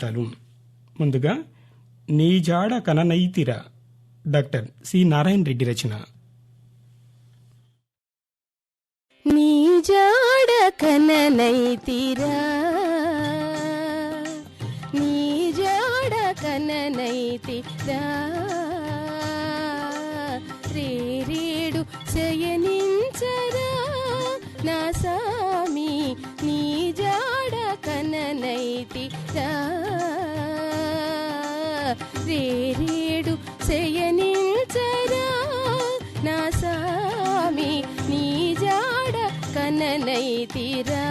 గీతాలు ముందుగా నీ నీజాడ కననైతిర. Doctor C. నారాయణ రెడ్డి రచన. నీజాడ కననైతిరా. నీజాడ కననైతిరా. రేరేడు శయనించరా. నా సా నా సామి నీ జాడ కననైతిరా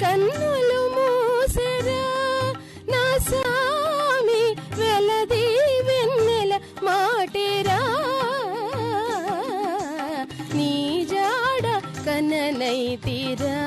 కన్నులు మూసరా. నా సామి వెలది వెన్నెల మాటేరా. నీ జాడ కననైతిరా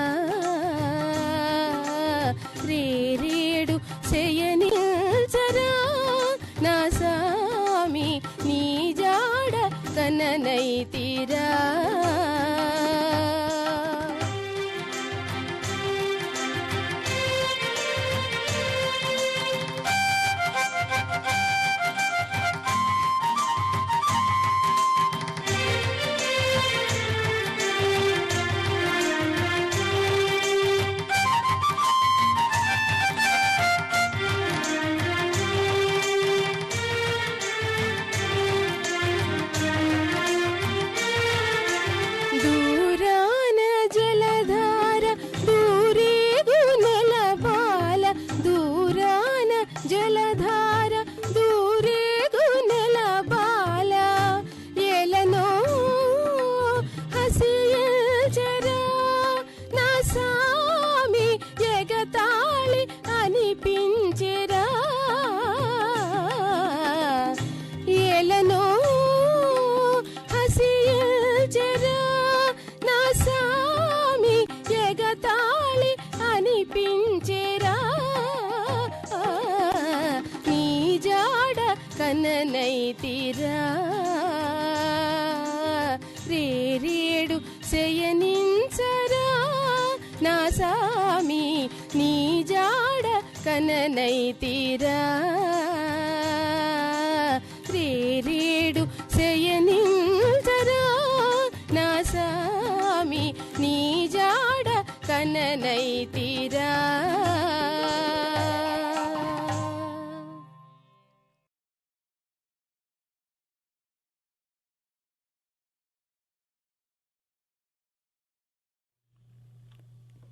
సామి నీ జాడ కననైతీరా రేడు శయనించరా. నా సామి నీ జాడ కననైతీరా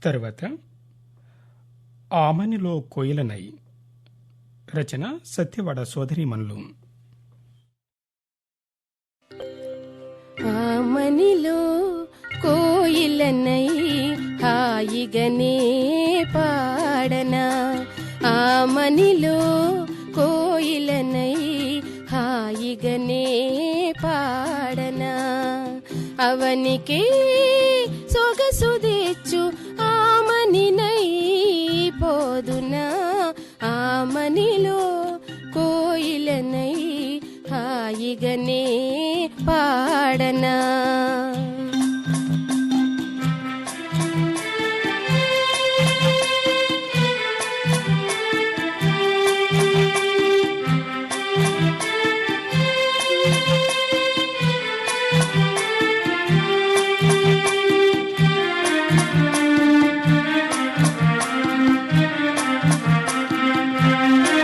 తర్వాత ఆమనిలో కోయిలనై రచన సత్యవాడ సోదరీమణులు ఆమనిలో కోయిలనై హాయిగనే పాడనా. ఆమనిలో కోయిలనై హాయిగనే పాడనా. అవనికే సొగసు తెచ్చు ఆమనినై పోదునా ఆమనిలో కోయిలనై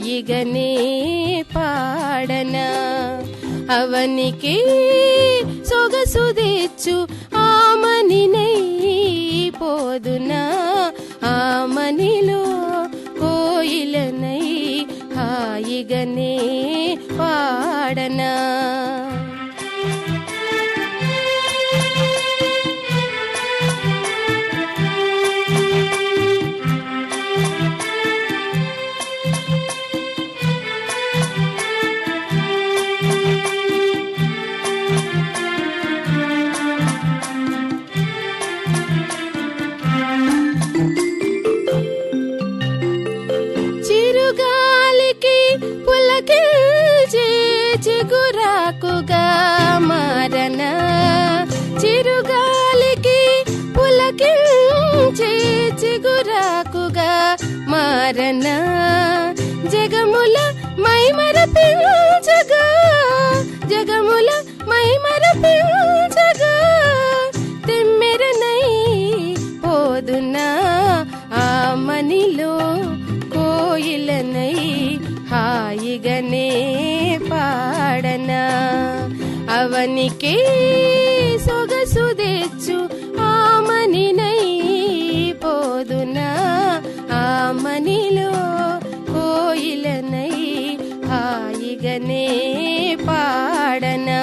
హాయిగనే పాడనా. అవనికి సొగసు తెచ్చు ఆమనినై పోదునా. ఆమనిలో కోయిలనై హాయిగనే పాడనా. చిగురాకుగా మారనా? చిరుగాలికి పులకిల్చే చిగురాకుగా మారనా? జగముల మైమర ఆమనిలో కోయిలనై హాయిగనే పాడనా.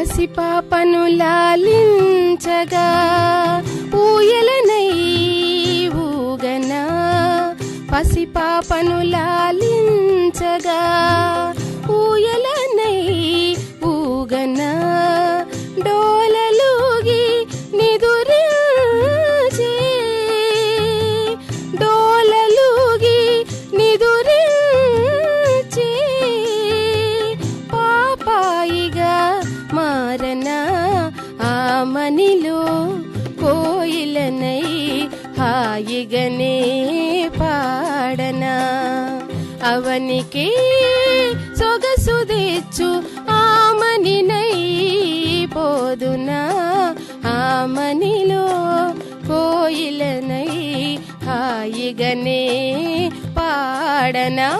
పసిపాపను లాలించగా ఊయలనై ఊగనా పసిపాపను లాలించగా ఊయలనై ఊగనా డో ಅವನಿಗೆ ಸೊಗಸು ఆమని ಆಮನಿನೈ పోదున ఆమనిలో కోయిలనై హాయిగనే పాడనా?